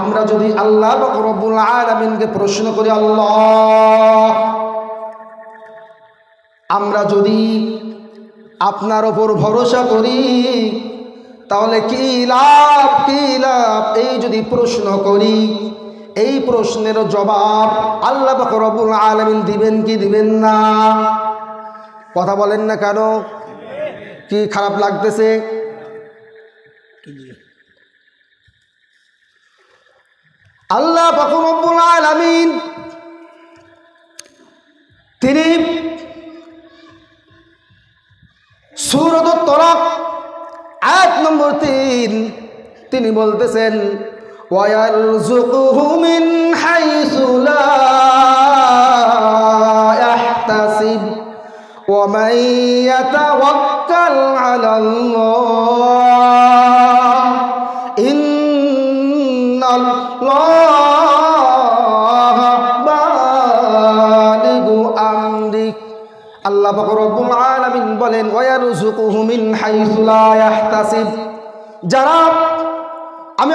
আমরা যদি আল্লাহ রব্বুল আলমিনকে প্রশ্ন করি, আল্লাহ, আমরা যদি আপনার ওপর ভরসা করি, তাহলে কি লাভ কি লাভ? এই যদি প্রশ্ন করি, এই প্রশ্নের জবাব আল্লাহ রব্বুল আলমিন দিবেন কি দিবেন না? কথা বলেন না কেন? কি খারাপ লাগতেছে? আল্লাহ রব্বুল আলমিন তিনি সুরত তরক এক নম্বর তিন তিনি বলতেছেন وَيَرْزُقُهُ مِنْ حَيْثُ لَا يَحْتَسِبُ وَمَنْ يَتَوَكَّلْ عَلَى اللَّهِ আল্লাহ যারা আমি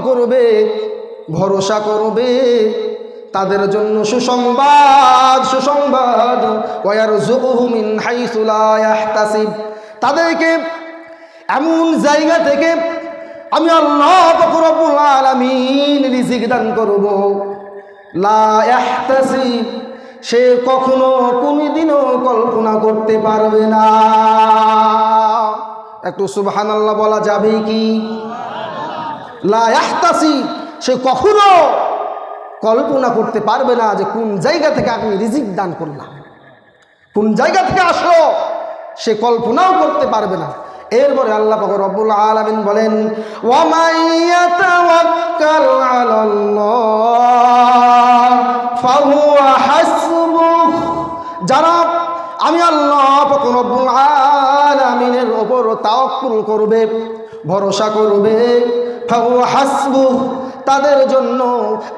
করবে, ভরসা করবে, তাদের জন্য সুসংবাদ সুসংবাদ ওয়ারুজুকুহুমিন হাইসুলা তাদেরকে এমন জায়গা থেকে আমি আল্লাহ ফকরুল আলমিন রিজিক দান করব। লা সে কখনো কোনোদিনও কল্পনা করতে পারবে না। একটু সুবহান আল্লাহ বলা যাবে কি? লাহতাসি সে কখনো কল্পনা করতে পারবে না যে কোন জায়গা থেকে আমি রিজিক দান করলাম। কোন জায়গা থেকে আসলো, সে কল্পনাও করতে পারবে না। এরপরে আল্লাহ পাক রব্বুল আলামিন বলেন ওয়ামাইয়াতাওয়াক্কাল আলাল্লাহ হাসবুহ যারা আমি আল্লাহ রব্বুল আলামিনের উপর তাওয়াক্কুল করবে, ভরসা করবে হাসবুহ তাদের জন্য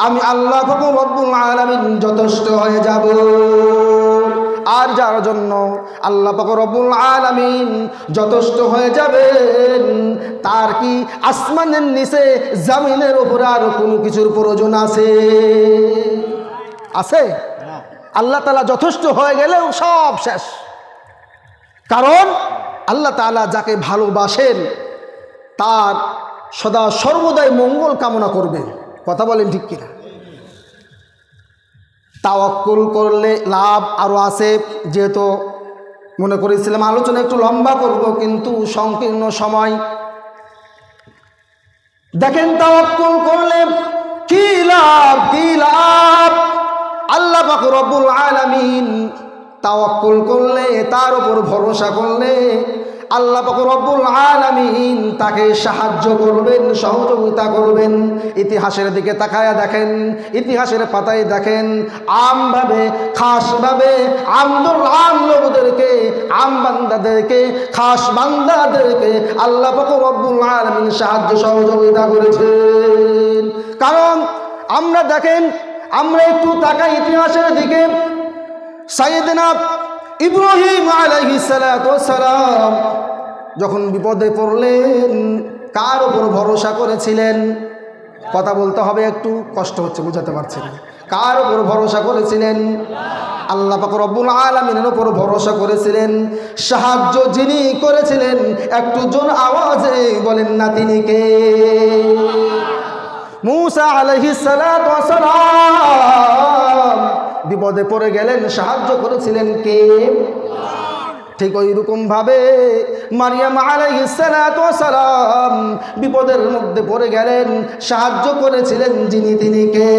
আমি আল্লাহ রব্বুল আলামিন যথেষ্ট হয়ে যাব। আর যার জন্য আল্লাহ রব্বুল আলামিন যথেষ্ট হয়ে যাবেন, তার কি আসমানের নিচে জামিনের উপরে আর কোনো কিছুর প্রয়োজন আছে? আছে? আল্লাহ তালা যথেষ্ট হয়ে গেলেও সব শেষ। কারণ আল্লাহ তালা যাকে ভালোবাসেন, তার সদা সর্বদাই মঙ্গল কামনা করবে। কথা বলেন ঠিক কিনা? তাওয়াক্কুল করলে লাভ আরও আছে, যেহেতু মনে করেছিলাম আলোচনা একটু লম্বা করব, কিন্তু সংকীর্ণ সময়। দেখেন তাওয়াক্কুল করলে কি লাভ কি লাভ? আল্লাহ রব্বুল আলামিন তাওয়াক্কুল করলে, তার উপর ভরসা করলে আল্লাহ রব্বুল আলামিন তাকে সাহায্য করবেন, সহযোগিতা করবেন। ইতিহাসের দিকে তাকায়া দেখেন, ইতিহাসের পাতায় দেখেন, আমভাবে, খাসভাবে আমদুল আম লোকদেরকে আম বান্দাদেরকে, খাস বান্দাদেরকে আল্লাহ রব্বুল আলামিন সাহায্য সহযোগিতা করেছেন। কারণ আমরা দেখেন আমরা একটু তাকাই ইতিহাসের দিকে। সাইয়েদনা ইব্রাহিম সালাম যখন বিপদে পড়লেন, কার ওপর ভরসা করেছিলেন? কথা বলতে হবে একটু, কষ্ট হচ্ছে, বুঝাতে পারছি না। কার ওপর ভরসা করেছিলেন? আল্লাহ পাক রব্বুল আলমিনের ওপর ভরসা করেছিলেন। সাহায্য যিনি করেছিলেন, একটু জোর আওয়াজে বলেন না তিনি কে? মুসা আলহিসালাম বিপদে পড়ে গেলেন, সাহায্য করেছিলেন কে? ঠিক ওই রকম ভাবে মারিয়াম আলাইসালাম বিপদের মধ্যে পড়ে গেলেন, সাহায্য করেছিলেন যিনি তিনি কে?